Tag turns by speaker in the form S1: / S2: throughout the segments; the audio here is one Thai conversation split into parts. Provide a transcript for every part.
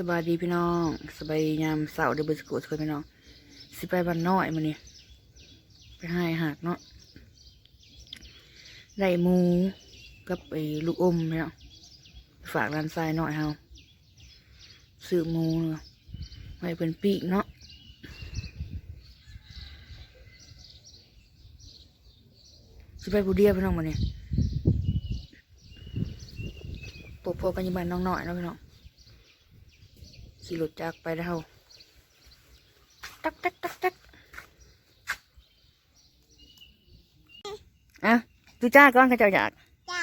S1: สบายดีพี่น้องสบายดียามเสาร์เดบิวสกุลสกุลพี่น้องสิไปบ้านน้อยมานี่ไปให้อาหักเนาะได้มูกับไอ้ลูกอมพี่น้องไปฝากร้านทรายหน่อยเฮาซื้อมูไว้เป็นปีกเนาะสิไปบูเดียพี่น้องมานี่ปกพอกันยี่บ้านน้องหน่อยเนาะพี่น้อง ขี่รถจักรไปแล้วตักตักตักตักอะตุจ้าก่อนข้าเจ้าอยาก
S2: จ้า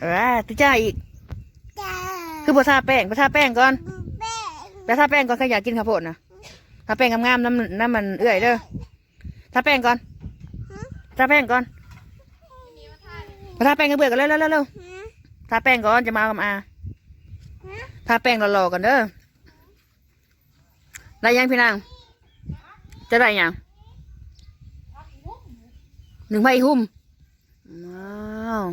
S1: เออตุจ้าอีก
S2: จ้า
S1: คือบ่ทาแป้งบ่ทาแป้งก่อน
S2: แม่
S1: ไปทาแป้งก่อนข้าอยากกินข้าวโพดนะทาแป้งงามๆน้ำน้ำมันเอื่อยเด้อทาแป้งก่อนทาแป้งก่อนมาทาแป้งกันเบื่อกันเร็วเร็วเร็วเร็วทาแป้งก่อนจะมาเอากับอาทาแป้งรอๆกันเด้อ ได้ยังพี่นางจะได้ยังหนึ่งใบหุ้มว้าว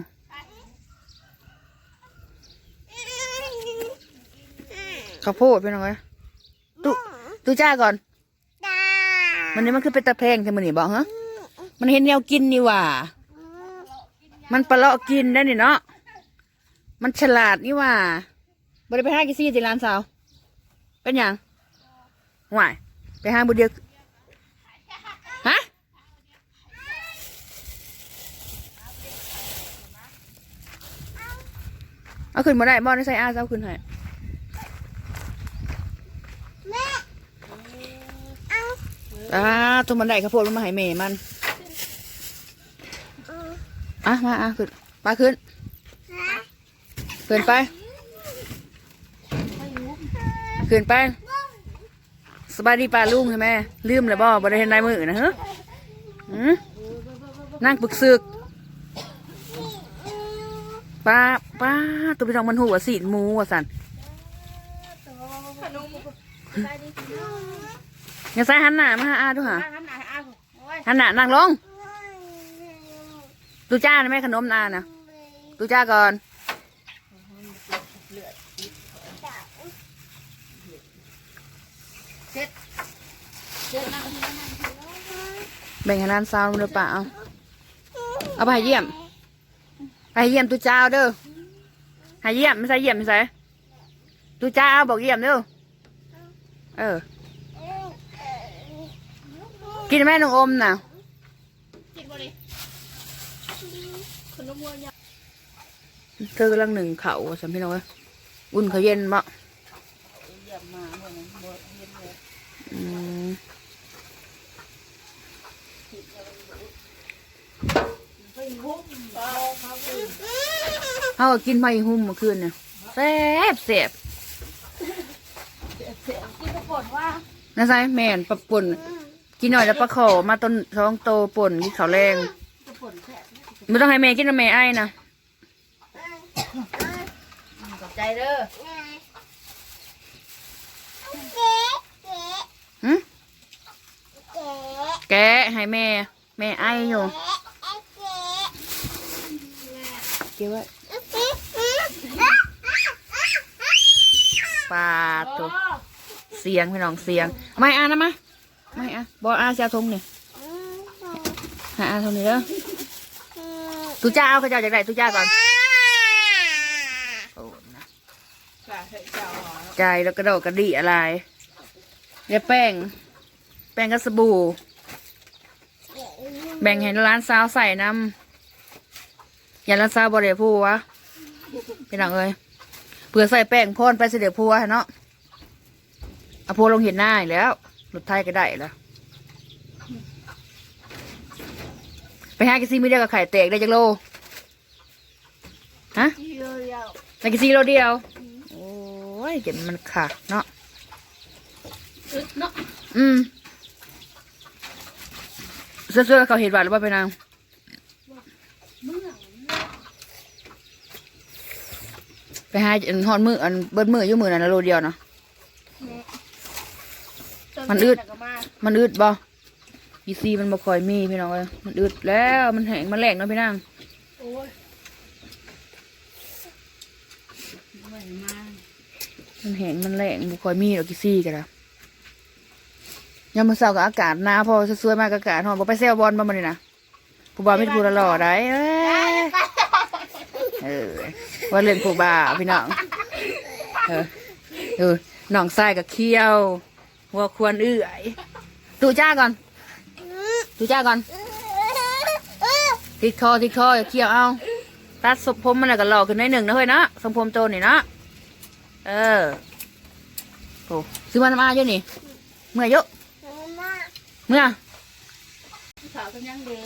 S1: ข้าวโพดเป็นไงตุตุจ้าก่อน
S2: จ้า
S1: มันนี้มันคือเป็นตะเพงใช่ไหมนี่บอกฮะมันเห็นแนวกินนี่หว่า มันปลาเลาะกินได้นี่เนาะมันฉลาดนี่หว่าบริไปห้ากิซี่ติร้านสาว เป็นหยัง ห่วยไปห้างบุเดียวฮะเอาขึ้นมาได้บอลใส่อาเอาขึ้นให้
S2: แม่เอา
S1: อ่าตัวมันได้ข้าวโพดลงมาให้แม่มันอะมาอะขึ้นไปขึ้น
S2: ฮะ
S1: ขึ้นไปขึ้นไป สบายดีป่าลุงใช่ไหมลืมเลยบ่บ่ได้เห็นนายมือนะฮะนั่งปึกซึกป้าป้าตัวพี่น้องมันหัวสีหมูว่ะสันอย่าใส่หันหน้ามาหาอาดูหะหันหน้านั่งลงตูจ้านะแม่ขนมนานะตูจ้าก่อน แบ่งให้ร้านซาวน์เลยป่าเอาเอาไปให้เยี่ยม ไปให้เยี่ยมตูเจ้าเด้อให้เยี่ยมไม่ใช่เยี่ยมไม่ใช่ตูเจ้าบอกเยี่ยมเด้อเออ กินแม่นองอมน่ะเธอกำลังหนึ่งเขาสัมพี่น้องเอ้ยอุ่นเขาเย็นบ่อืม เขาก็กินไม่หุ่มเมื่อคืนเนี่ยแซ่บแซ่บนะไซแม่นปลาป่นกินหน่อยแล้วปลาขอมาต้นท้องโตป่นกินข้าวแรงไม่ต้องให้แม่กินนะแม่ไอ้นะ
S3: ขอบใจเด้อ
S2: เจ๊เจ๊
S1: หึ
S2: เจ๊
S1: แกะให้แม่ แม่ไอ้อยู่
S2: เจ๊
S1: เกี่ยวไว้ปลาตัวเสียงพี่น้องเสียง ไม่อ่านะมาไม่อะบออาเสียทงเนี่ยหาอาทงนี่เด้อตุจ้าเอากระเจ้าจากไหนตุจ้าก่อนโอ้นะ
S3: จ้าเจ้าหอ
S1: ใจแล้วกระโดดกระดิอะไรเดี๋ยแป้ง แป้งกับสบู่ แบ่งให้ร้านซาวใส่น้ำ ย่าร้านซาวบริเวพูวะพี่น้องเอ้ยเผื่อใส่แป้งพ่นไปเสด็จพัวให้เนาะเอาพัวลงเห็นหน้าอีกแล้วรถไทยก็ได้แล้วไปหากิซี่ไม่ได้กับไข่แตกได้จักโลฮะ
S2: เดียวเดียว
S1: ได้กิซี่โลเดียว โอ้ยเจ็บมันขาดเนาะ
S3: อึดเนาะ
S1: อืมเสื้อๆเขาเห็นบาดหรือเปล่าไปนาง ไปหาอันหอนมืออันเบิดมืออยู่มือนั่นนะโลเดียวเนาะ มันอึด
S3: ก็มา
S1: มันอึดบ่อีซีมันบ่ค่อยมีพี่น้องเอ้ยมันอึดแล้วมันแห้งมันแหลกเนาะพี่นาง
S3: โอ้ยไม่มา
S1: มันแห้งมันแรงบุคอยมีดอกกิซี่กันละยามมื้อเช้าก็อากาศหนาวพอสวยๆมากอากาศร้อนบ่ไปเซลบอลบ่มื้อนี้นะผู้บ่าวมีแต่ผู้หล่อๆได้เอ้ยเออ ว่าเรื่องผู้บ่าวพี่น้องเออเออน้องทรายกับเคี้ยวหัวควรเอื้อยตู่จ้าก่อนตู่จ้าก่อนติดคอติดคออย่าเคี่ยวเอาตัดสมผมมันแล้วก็หลอกขึ้นในอยหนึ่งนะเฮ้ยนะสมผมโตนี่นะเออโอ้ซื้อมาทำมาเยอะนี่เมื่อยเยอะ
S2: มา
S1: เมื่อ
S3: สาวกันยังเด้อ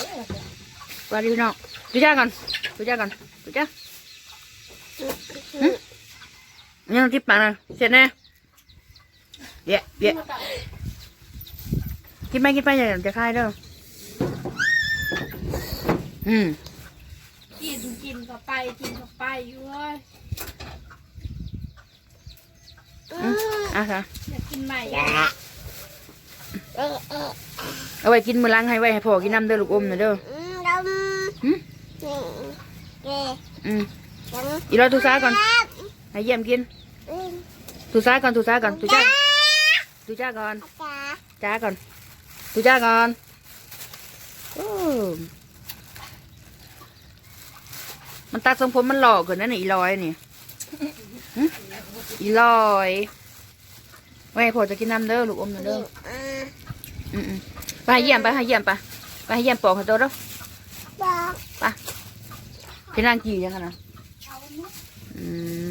S1: สวัสดีพี่น้องดูจ้าก่อนดูจ้าก่อนดูจ้า ยังทิปปากนะเสร็จแน่เดี๋ยวเดี๋ยวกินไปกินไปอย่าจะคายเด้ออืม
S3: กินกินก็ไปกินก็ไปอยู่เว้ย
S1: อะค่ะ
S3: อยากกินใหม่
S2: เอา
S1: ไว้กินมือล้างให้ไว้ให้พ่อกินน้ำเด้อลูกอมนะเด้อ
S2: อืม
S1: อืม อีรอทุซ่าก่อนให้เยี่ยมกิน
S2: อืม
S1: ทุซ่าก่อนทุซ่าก่อนทุจ้าทุจ้าก่อน
S2: จ้า
S1: จ้าก่อนทุจ้าก่อนโอ้มันตัดทรงผมมันหล่อเกินนั่นนี่อีลอยนี่หึอีลอยไว้ให้พ่อจะกินน้ำเด้อลูกอมนะเด้อ
S2: อ่า
S1: อืมๆไปให้เยี่ยมไปให้เยี่ยมไปไปให้เยี่ยมปอกให้โตเด้อ
S2: บอก
S1: ไปพี่นางกี่ยังกันนะ อืม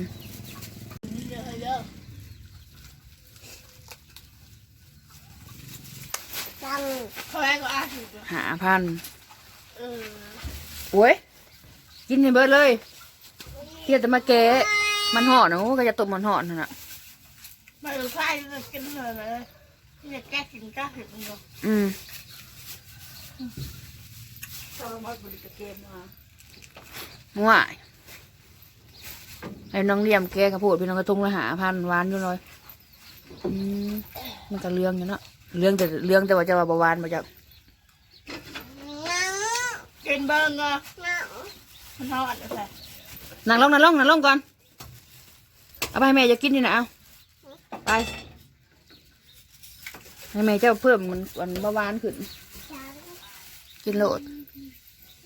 S3: เด้อเด้อ
S2: จัง
S3: เขาแรกก็อาถูก
S1: หาพัน
S3: เออ
S1: โอ้ยกินให้เบิดเลยเที่ยแต่มาแกะมันห่อนะโอ้ก็จะตบมันห่อนั่นน่ะ
S3: มาดูไส้จะกินเลยเลยที่จะแก้กินก้าเห็ดมันอยู่
S1: อืม
S3: ตอนมาบริกรเกมมา
S1: มั่ว ไอ้น้องเลี่ยมแกกระโพดพี่น้องกระทุงละหาพันหวานอยู่เลยอืมมันก็เรื่องอยู่เนาะเรื่องแต่เรื่องแต่ว่าจะว่าบหวานมาจาก
S2: ยัง
S3: กินเบิ้งอะ
S2: ยัง
S3: มันทอดอะไร
S1: นั่งลงนั่งลงนั่งลงก่อนเอาไปให้แม่จะกินนี่นะเอาไปให้แม่เจ้าเพิ่มมันมันเบาหวานขึ้น
S2: ยัง
S1: กินโลด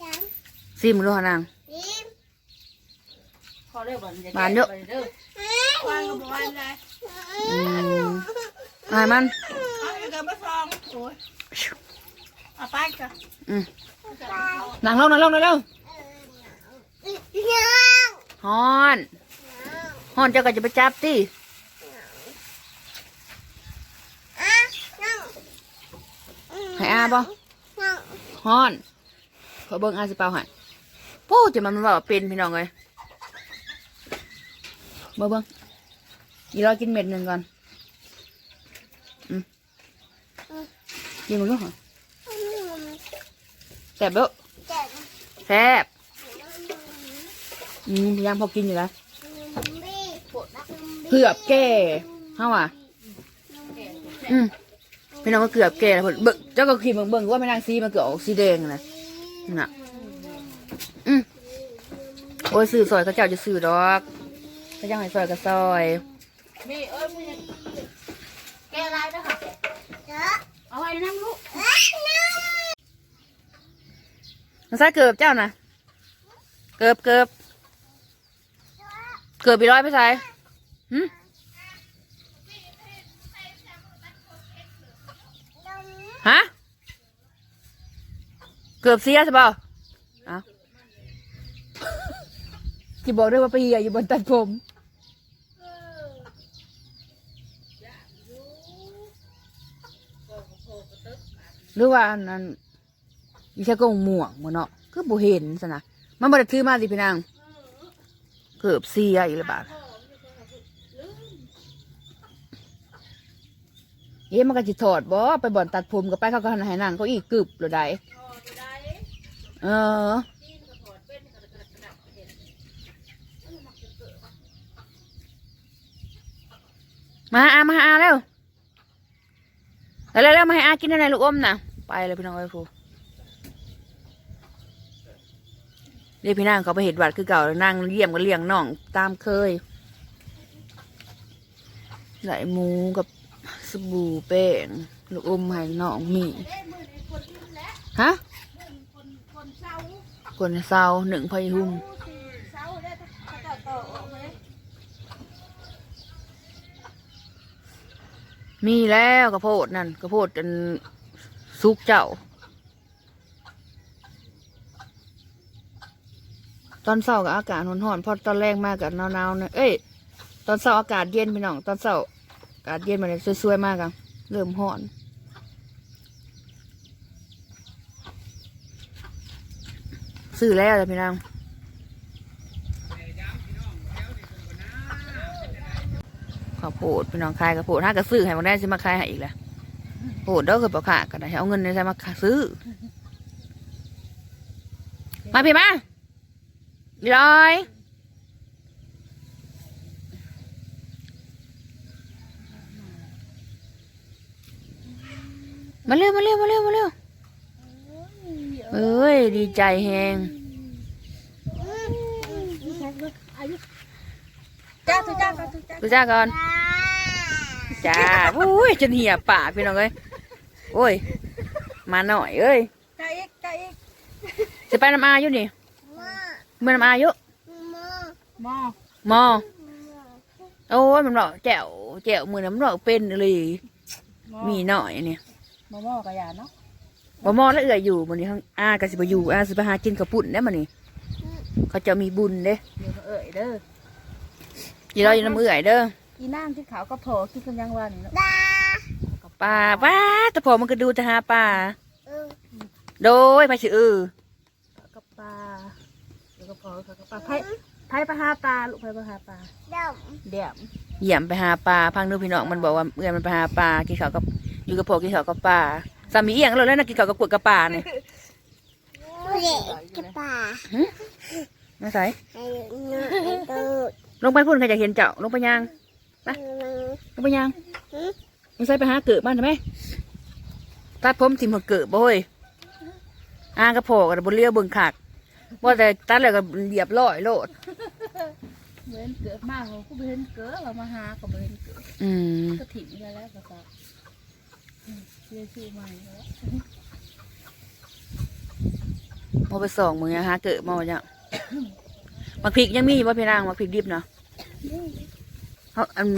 S2: ยัง
S1: ซิมดูหานาง
S2: ยิ้ม
S3: พอ เด้อบ่จะ
S1: หวานเยอะ
S3: เด้อวางกับวานเลย
S1: อืมอายมัน
S3: เอาอีกเกินมาซองโอ้ยเอาไปจ้ะ
S1: อืมนั่งลงนั่งลงนั่งลง
S2: ยัง
S1: ฮอนฮอนเจ้าก็จะไปจับติ
S2: อะยัง
S1: ให้อาบ่
S2: ยัง
S1: ฮอนขอเบิ่งอาสิเปล่าให้โอ้จะมันมันว่าเป็นพี่น้องเลย เบิ่งเบิ่งอีรอกินเม็ดหนึ่งก่อนอืมกินมันก็หอแซ่บเด้อแซ่บอืมยังพอกินอยู่แล้วเกือบแก่เฮาอะอืมพี่น้องก็เกือบแก่แล้วเพิ่นเบิ่งเจ้าก็ขีดเบิ่งเบิ่งว่าแม่นางซีมันเกือบออกสีแดงนะน่ะ อืมโอ้ยซื้อซอยเขาเจ้าจะซื้อดอก เขาเจ้าให้ซอยก็ซอย
S3: มีเอ้ยมึงยังแก้อะไรด้วยค่ะ
S2: เยอะ
S3: เอาไว้นั่งลูก
S1: มันใส่เกือบเจ้านะเกือบเกือบเกือบไปร้อยไปใส่หืมฮะ เกือบเสียใช่เปล่าเอ้า ที่บอกด้วยว่าไปเหยียอยู่บนตัดผมหรือว่านั้นอีแค่กงหม่วงมันเนาะคือบ่เห็นสนะมันบ่ได้ถือมาสิพี่นางเกือบเสียอีกแล้วบาดเอ๊ะมันก็สิถอดบ่ไปบ่อนตัดผมก็ไปเขาก็หันให้นางเขาอีกกึบหรือใดเออ มาอามาอาเร็วเร็วเร็วมาให้อากินอะไรลูกอมน่ะ ไปเลยพี่น้องไอ้ยฟูเรียกพี่นางเขาไปเห็ดวัดคือเก่านั่งเยี่ยมก็เลี้ยงน้องตามเคยไหลหมูกับสบู่แป้งลูกอมให้น้องมีฮะ
S3: คนคนเศร้า
S1: คนเศร้าหนึ่งพอหุ่ม
S3: เศร้าได้ถ้าต่อต่อออกเลย
S1: มีแล้วกระโพดนั่นกระโพดอันซุกเจ้า ตอนเช้ากับอากาศร้อนๆพอตอนแรกมากกับหนาวๆเนี่ยเอ้ยตอนเช้าอากาศเย็นพี่น้องตอนเช้าอากาศเย็นมาเลยสวยๆมากอะเริ่มร้อนซื้อแล้วเลยพี่น้อง ข้าวโพดพี่น้องขายข้าวโพดถ้าก็ซื้อให้บางได้สิมาขายให้อีกแหละโพดเด้อคือปลาขาก็ได้เอาเงินในใช้มาซื้อ มาพี่มาอีร้อยมาเร็วมาเร็วมาเร็วมาเร็วเอ้ยดีใจแฮง
S3: จ้าทุจ้าก่อนทุจ้า
S1: ดูจ้าก่อน จ้าอุ้ยจนเหี่ยปากพี่น้องเอ้ยโอ้ย มาหน่อยเอ้ย
S3: จ้าอีกจ้าอีก
S1: จะไปน้ำอาอยู่นี่
S2: มา
S1: เมื่อน้ำอาอยู่
S2: มา
S3: หมอ
S1: มอโอ้ยมันบอกแจ๋วแจ๋วมือน้ำหนอกเป็นเลย
S3: หมอ
S1: มีหน่อยเนี่ย
S3: หมอหมอกระยาเนาะ
S1: บ่มอแล้วเอื่อยอยู่มันนี้ทั้งอากะสิบอยู่อาสิไปหากินกับปุ่นได้มันนี่เขาจะมีบุญเด้
S3: เดี๋ยวก็เอ่ยเด้อ
S1: ยีรออยู่น้ำเอื่อยเด้อ
S3: อีน้ำที่ขาวก็โผล่ที่คุณยังว่านี่เนาะ
S2: ดา
S1: ป่าป้าแต่พอมันก็ดูจะหาป่า
S2: เออ
S1: โดยไปสิเออ
S3: กับปลาเดี๋ยวก็โผล่กับปลาไผ่ไผ่ปลาหาปลาลูกไผ่ปลาหาปลา
S2: ด
S3: เดี๋ยว
S1: เหยี่ยมไปหาปลาพังดูพี่น้องมันบอกว่าเอื่อยมันไปหาปลากินข้าวกับอยู่กับพอกินข้าวกับปลาสามีเอียงเลยแล้วนะกินข้าวกับกวดกับปลาเนี่ยำ
S2: เด็กกระป่า
S1: มาใส่
S2: ให้เนื้อให้ตูด
S1: ลงไปพูดใครจะเห็นเจ้าลงไปยัง ลงไปยังมึงใส่ไปหาเกิดบ้านทำไมตัดผมทิมหัวเกิดบ่เฮ้ยอากระโผกับบนเรือเบิ่งขากว่าแต่ตัดแล้วก็เหยียบร้อยโลด
S3: เว้นเกิดมากเขาก็เว้นเกิดเรามาหาก็เว้นเกิด
S1: อืม
S3: ก็ถิ่นไปแล้วก็ก็เรียกชื่อใหม่แล้ว
S1: พอไปส่องมึงยังหาเกิดมาจ้ะมักพริกยังมีอยู่ว่าพี่นางมักพริกดิบเนาะ เขาอัน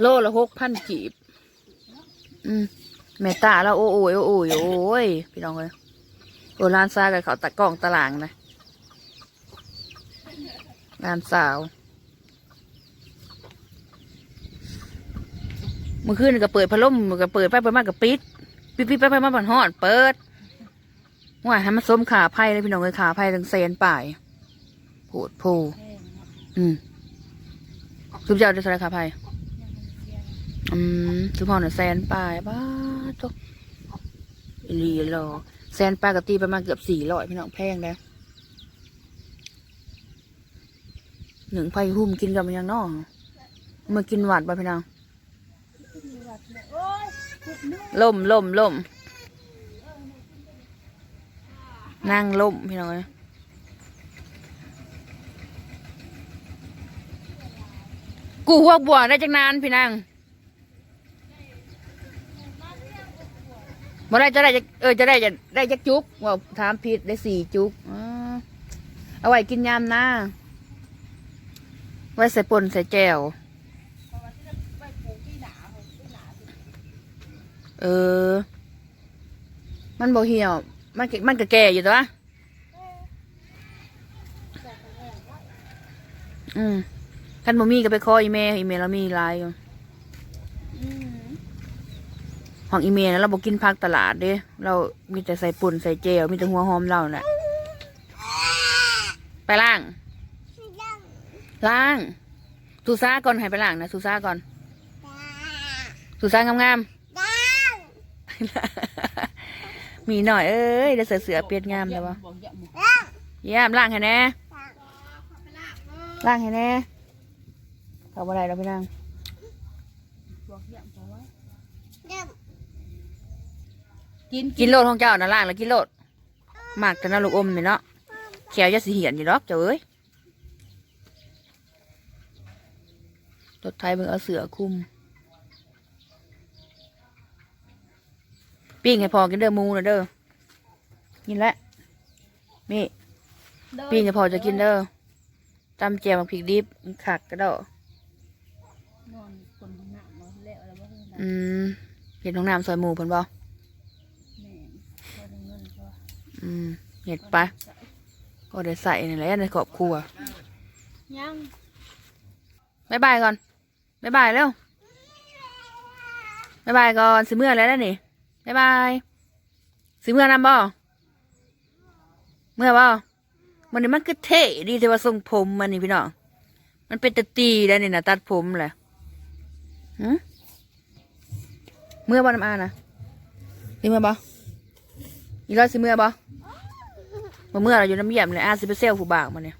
S1: โลละหกพันกีบ อืมแม่ตาแล้วโอ้โอยโอ้โอยโอ้ยพี่น้องเลยโอ้ร้านซากับเขาตัดกล้องตารางนะร้านสาวเมื่อคืนก็เปิดพัดลมันก็เปิดไปเปิดมากก็ปิดปิดปิดไปไปมาบันฮอดเปิดว่าให้มันส้มขาไพ่เลยพี่น้องเลยขาไพ่ทั้งเซนป่ายโผดโพอืม ซุปเจ้าได้เท่าไรขาไพ่
S3: ยังมันเสีย
S1: อืมซุปเฮาเนี่ยแซนป่ายบ้าจกอีหลีรอแซนป่ายกตีประมาณเกือบสี่ร้อยพี่น้องแพงแล้วหนึ่งไผ่หุ้มกินกับมันยังน้องมากินหวัดบ่พี่น้องล่มล่มล่มนั่งล่มพี่น้องเอ้ย กูหัวบัวได้จังนานพี่นางบ่ได้จะได้จะเออจะได้จะได้จักจุกว่าถามผิดได้สี่จุกเอาไว้กินยามหน้าไว้ใส่ปนใส่แจวเออ มันบ่เหี่ยว มันมันก็แก่อยู่ตัวอืม คันบ่มีก็ไปขออีเมลอีเมลเรามีหลายอยู่
S3: อืม
S1: ของอีเมลนะเราบอกกินผักตลาดเด้เรามีแต่ใส่ปุ่นใส่เจลมีแต่หัวหอมเราแหละไปล้างล้างสูซ่าก่อนให้ไปล้างนะสูซ่าก่อนสูซ่างาม
S2: ดา
S1: ๆมีหน่อยเอ้ยเดี๋ยวเสือเสือเปลี่ยนงามเลยวะ
S3: บอกอย่าหมด
S1: เยี่ยมล้างให้แน่ล้างให้แน่ เขาบ่ไรเราพี่นา
S2: งกิ
S3: น
S1: กินโลดของเจ้าน่าล่างแล้วกินโลดหมากกันนาลูกอมนี่เนาะแขวจะสีเหียนอยู่ดอกเจ้าเอ้ยรดไทยเบิ่งเอาเสือคุมปิ้งให้พอกินเด้อมูนะเด้อกินและวนี่ปิ้งให้พอจะกินเด้อจำแจ่วผักพริกดิบขักก็ได้
S3: อื
S1: มเห็ดน้องน้ำซอยหมูเพิ่นบ่
S3: แม่พอได้เงินก็
S1: อืมเห็ดไปก็ได้ใส่นี่แหละในครอบครัว
S3: ยัง
S1: บายบายก่อนบายบายเร็วบายบายก่อนสิเมื่อแล้วนะนี่บายบายสิเมื่อนำบ่เมื่อบ่มันนี่มันคือเท่ดีแต่ว่าทรงผมมันนี่พี่น้องมันเป็นตะตีแล้วนี่นะตัดผมแหละหืม เมื่อบ่น้ำอานะสิเมื่อบ่อีร้อยสิเมื่อบ่มาเมื่อเราอยู่น้ำเยี่ยมเลยอาสิไปเซลผู้บ่าวมันเนี่ย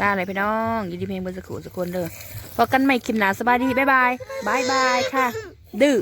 S1: ลาอะไรพี่น้องยินดีเพลงบนสกุลสกุลเด้อพอกันใหม่คลิปหนาสบายดีบ๊ายบายบายบายค่ะ ดื้อ